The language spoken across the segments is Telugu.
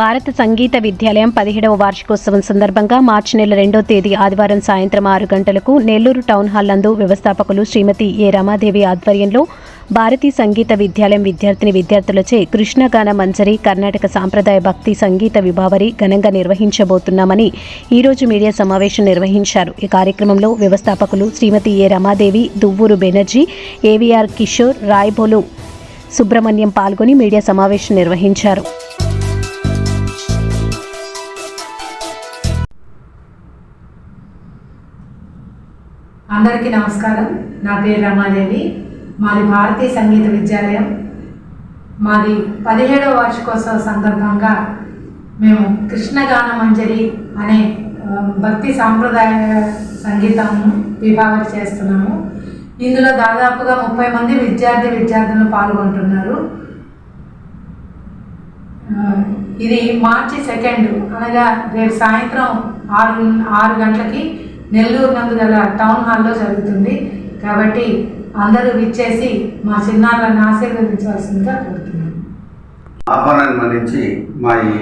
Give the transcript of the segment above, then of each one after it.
భారత సంగీత విద్యాలయం పదిహేడవ వార్షికోత్సవం సందర్భంగా మార్చి నెల రెండో తేదీ ఆదివారం సాయంత్రం ఆరు గంటలకు నెల్లూరు టౌన్ హాల్ నందు వ్యవస్థాపకులు శ్రీమతి ఏ రమాదేవి ఆధ్వర్యంలో భారతీ సంగీత విద్యాలయం విద్యార్థిని విద్యార్థులచే కృష్ణగాన మంజరి కర్ణాటక సాంప్రదాయ భక్తి సంగీత విభావరి ఘనంగా నిర్వహించబోతున్నామని ఈరోజు మీడియా సమావేశం నిర్వహించారు. ఈ కార్యక్రమంలో వ్యవస్థాపకులు శ్రీమతి ఏ రమాదేవి దువ్వూరు బెనర్జీ ఏవీఆర్ కిషోర్ రాయ్బోలు సుబ్రహ్మణ్యం పాల్గొని మీడియా సమావేశం నిర్వహించారు. అందరికీ నమస్కారం. నా పేరు రమాదేవి. మాది భారతీయ సంగీత విద్యాలయం. మాది పదిహేడవ వార్షికోత్సవ సందర్భంగా మేము కృష్ణగాన మంజరి అనే భక్తి సాంప్రదాయ సంగీతము విభాగం చేస్తున్నాము. ఇందులో దాదాపుగా ముప్పై మంది విద్యార్థి విద్యార్థులు పాల్గొంటున్నారు. ఇది మార్చి సెకండ్ అనగా రేపు సాయంత్రం ఆరు ఆరు గంటలకి నెల్లూరు నందు గల టౌన్ హాల్లో జరుగుతుంది. కాబట్టి అందరూ విచ్చేసి మా చిన్నారులను ఆశీర్వదించవలసిందిగా కోరుతున్నాను. ఆహ్వానాన్ని మన్నించి మా ఈ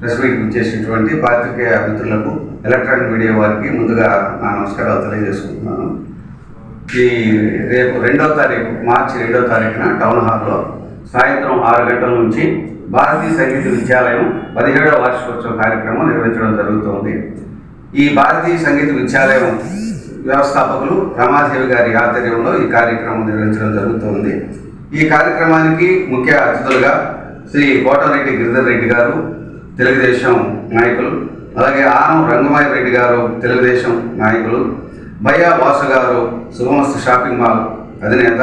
ప్రెస్ మీట్ చేసినటువంటి పాత్రికేయ మిత్రులకు ఎలక్ట్రానిక్ మీడియా వారికి ముందుగా నా నమస్కారాలు తెలియజేసుకుంటున్నాను. ఈ రేపు రెండో తారీఖు మార్చి రెండో తారీఖున టౌన్ హాల్లో సాయంత్రం ఆరు గంటల నుంచి భారతీయ సంగీత విద్యాలయం పదిహేడవ వార్షికోత్సవ కార్యక్రమం నిర్వహించడం జరుగుతోంది. ఈ భారతీయ సంగీత విద్యాలయం వ్యవస్థాపకులు రమాదేవి గారి ఆధ్వర్యంలో ఈ కార్యక్రమం నిర్వహించడం జరుగుతోంది. ఈ కార్యక్రమానికి ముఖ్య అతిథులుగా శ్రీ కోటరెడ్డి గిరిధర్ రెడ్డి గారు తెలుగుదేశం నాయకులు అలాగే ఆనం రంగమాయ రెడ్డి గారు తెలుగుదేశం నాయకులు భయ్యా వాసు గారు శుభమస్తు షాపింగ్ మాల్ అధినేత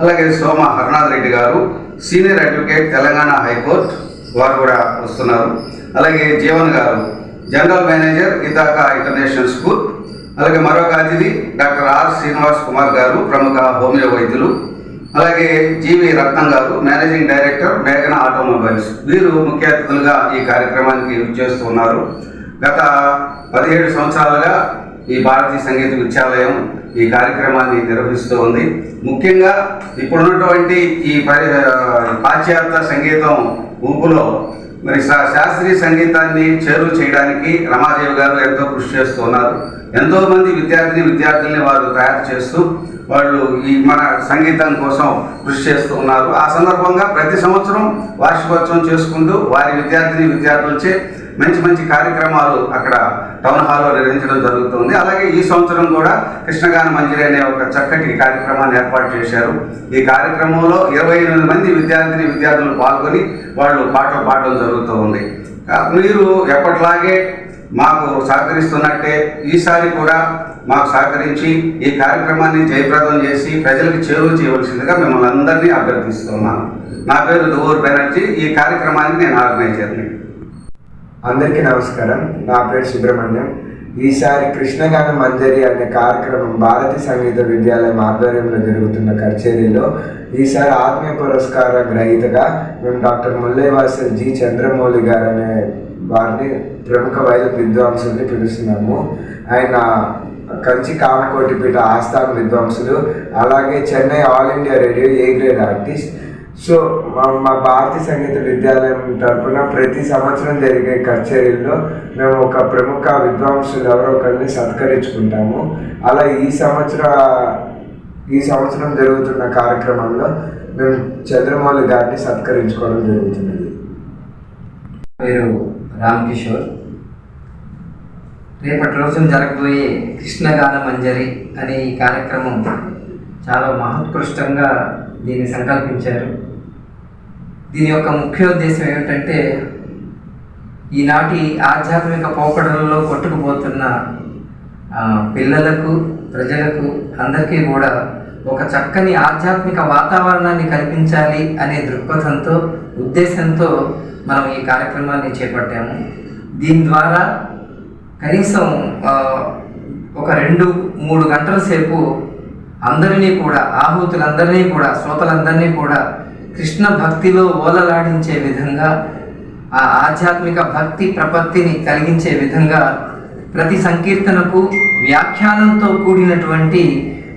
అలాగే సోమ హర్నాథ్ రెడ్డి గారు సీనియర్ అడ్వకేట్ తెలంగాణ హైకోర్టు వారు కూడా వస్తున్నారు. అలాగే జీవన్ గారు general manager Ithaka international school అలాగే మరొక అతిథి డాక్టర్ ఆర్ శ్రీనివాస్ కుమార్ గారు ప్రముఖ హోమియో వైద్యులు అలాగే జీవి రత్నం గారు మేనేజింగ్ డైరెక్టర్ మేఘన ఆటోమొబైల్స్. వీరు ముఖ్య అతిథులుగా ఈ కార్యక్రమానికి చేస్తూ ఉన్నారు. గత పదిహేడు సంవత్సరాలుగా ఈ భారతీయ సంగీత విద్యాలయం ఈ కార్యక్రమాన్ని నిర్వహిస్తూ ఉంది. ముఖ్యంగా ఇప్పుడున్నటువంటి ఈ పరి పాశ్చాత్య సంగీతం ఊపులో మరి శా- శాస్త్రీయ సంగీతాన్ని చేరువ చేయడానికి రమాదేవి గారు ఎంతో కృషి చేస్తూ ఉన్నారు ఎంతో మంది విద్యార్థిని విద్యార్థుల్ని వారు తయారు చేస్తూ వాళ్ళు ఈ మన సంగీతం కోసం కృషి చేస్తూ ఉన్నారు. ఆ సందర్భంగా ప్రతి సంవత్సరం వార్షికోత్సవం చేసుకుంటూ వారి విద్యార్థిని విద్యార్థులచే మంచి మంచి కార్యక్రమాలు అక్కడ టౌన్ హాల్లో నిర్వహించడం జరుగుతుంది. అలాగే ఈ సంవత్సరం కూడా కృష్ణగాన మంజరి అనే ఒక చక్కటి కార్యక్రమాన్ని ఏర్పాటు చేశారు. ఈ కార్యక్రమంలో ఇరవై ఎనిమిది మంది విద్యార్థిని విద్యార్థులు పాల్గొని వాళ్ళు పాటలు పాడడం జరుగుతూ ఉంది. మీరు ఎప్పట్లాగే మాకు సహకరిస్తున్నట్టే ఈసారి కూడా మాకు సహకరించి ఈ కార్యక్రమాన్ని జయప్రదం చేసి ప్రజలకు చేరువ చేయవలసిందిగా మిమ్మల్ని అందరినీ అభ్యర్థిస్తున్నాను. నా పేరు దువూర్ బెనర్జీ. ఈ కార్యక్రమానికి నేను ఆర్గనైజర్ని అందరికీ నమస్కారం. నా పేరు సుబ్రహ్మణ్యం. ఈసారి కృష్ణగాన మంజరి అనే కార్యక్రమం భారతీయ సంగీత విద్యాలయం ఆధ్వర్యంలో జరుగుతున్న కచేరీలో ఈసారి ఆత్మీయ పురస్కార గ్రహీతగా మేము డాక్టర్ ముల్లేవాసల్ జి. చంద్రమౌళి గారు అనే వారిని ప్రముఖ వైద్య విద్వాంసుల్ని పిలుస్తున్నాము. ఆయన కంచి కామకోటిపీఠ ఆస్థాన విద్వాంసులు అలాగే Chennai all India radio A grade artist so మా మా భారతీయ సంగీత విద్యాలయం తరఫున ప్రతి సంవత్సరం జరిగే కచేరీల్లో మేము ఒక ప్రముఖ విద్వాంసులు ఎవరో ఒకరిని సత్కరించుకుంటాము. అలా ఈ సంవత్సర ఈ సంవత్సరం జరుగుతున్న కార్యక్రమంలో మేము చంద్రమౌళి గారిని సత్కరించుకోవడం జరుగుతున్నది. పేరు రామ్ కిషోర్ రేపటి రోజున జరగబోయే కృష్ణగాన మంజరి అనే ఈ కార్యక్రమం చాలా మహోత్కృష్టంగా దీన్ని సంకల్పించారు. దీని యొక్క ముఖ్యోద్దేశం ఏమిటంటే ఈనాటి ఆధ్యాత్మిక పోకడలలో కొట్టుకుపోతున్న పిల్లలకు ప్రజలకు అందరికీ కూడా ఒక చక్కని ఆధ్యాత్మిక వాతావరణాన్ని కల్పించాలి అనే దృక్పథంతో ఉద్దేశంతో మనం ఈ కార్యక్రమాన్ని చేపట్టాము. దీని ద్వారా కనీసం ఒక రెండు మూడు గంటల సేపు అందరినీ కూడా ఆహుతులందరినీ కూడా శ్రోతలందరినీ కూడా కృష్ణ భక్తిలో ఓలలాడించే విధంగా ఆ ఆధ్యాత్మిక భక్తి ప్రపత్తిని కలిగించే విధంగా ప్రతి సంకీర్తనకు వ్యాఖ్యానంతో కూడినటువంటి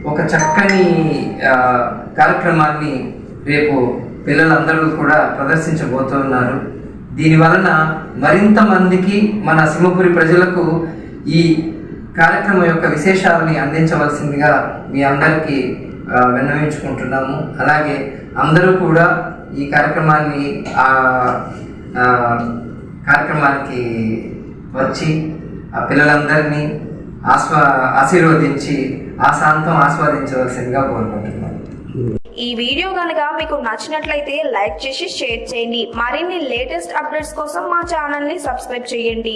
ఒక చక్కని కార్యక్రమాన్ని రేపు పిల్లలందరూ కూడా ప్రదర్శించబోతున్నారు. దీని వలన మరింత మందికి మన సింహపురి ప్రజలకు ఈ కార్యక్రమం యొక్క విశేషాలని అందించవలసిందిగా మీ అందరికీ విన్నవించుకుంటున్నాము. అలాగే అందరూ కూడా ఈ కార్యక్రమాన్ని కార్యక్రమానికి వచ్చి ఆ పిల్లలందరినీ ఆస్వా ఆశీర్వదించి ఆశాంతం ఆస్వాదించవలసిందిగా కోరుకుంటున్నాను ఈ వీడియో కనుక మీకు నచ్చినట్లయితే లైక్ చేసి షేర్ చేయండి. మరిన్ని లేటెస్ట్ అప్డేట్స్ కోసం మా ఛానల్ని సబ్స్క్రైబ్ చేయండి.